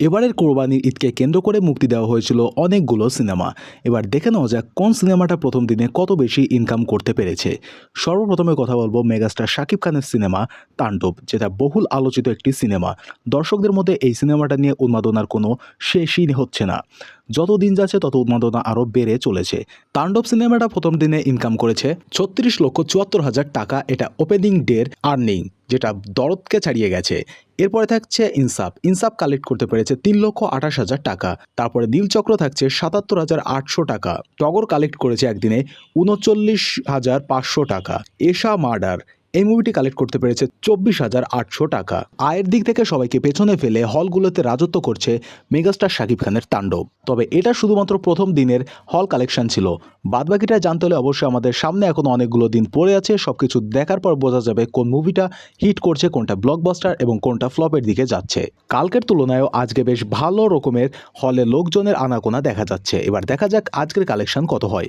এবারের কোরবানির ঈদকে কেন্দ্র করে মুক্তি দেওয়া হয়েছিল অনেকগুলো সিনেমা। এবার দেখে নেওয়া যাক কোন সিনেমাটা প্রথম দিনে কত বেশি ইনকাম করতে পেরেছে। সর্বপ্রথমে কথা বলব মেগাস্টার শাকিব খানের সিনেমা তাণ্ডব, যেটা বহুল আলোচিত একটি সিনেমা। দর্শকদের মধ্যে এই সিনেমাটা নিয়ে উন্মাদনার কোনো শেষই হচ্ছে না। যত দিন যাচ্ছে তত উন্মাদনা আরও বেড়ে চলেছে। তাণ্ডব সিনেমাটা প্রথম দিনে ইনকাম করেছে ছত্রিশ লক্ষ চুয়াত্তর হাজার টাকা। এটা ওপেনিং ডের আর্নিং যেটা দরদকে ছাড়িয়ে গেছে। এরপরে থাকছে ইনসাফ। ইনসাফ কালেক্ট করতে পেরেছে তিন লক্ষ আঠাশ হাজার টাকা। তারপরে নীলচক্র থাকছে সাতাত্তর হাজার আটশো টাকা। টগর কালেক্ট করেছে একদিনে উনচল্লিশ হাজার পাঁচশো টাকা। এশা মার্ডার। এই মুভিটি কালেক্ট করতে পেরেছে চব্বিশ হাজার আটশো টাকা। আয়ের দিক থেকে সবাইকে পেছনে ফেলে হলগুলোতে রাজত্ব করছে মেগাস্টার শাকিব খানের তাণ্ডব। তবে এটা শুধুমাত্র প্রথম দিনের হল কালেকশন ছিল। বাদবাকিটা জানতে হলে অবশ্যই আমাদের সামনে এখনও অনেকগুলো দিন পড়ে আছে। সবকিছু দেখার পর বোঝা যাবে কোন মুভিটা হিট করছে, কোনটা ব্লকবাস্টার এবং কোনটা ফ্লপের দিকে যাচ্ছে। কালকের তুলনায়ও আজকে বেশ ভালো রকমের হলে লোকজনের আনাগোনা দেখা যাচ্ছে। এবার দেখা যাক আজকের কালেকশন কত হয়।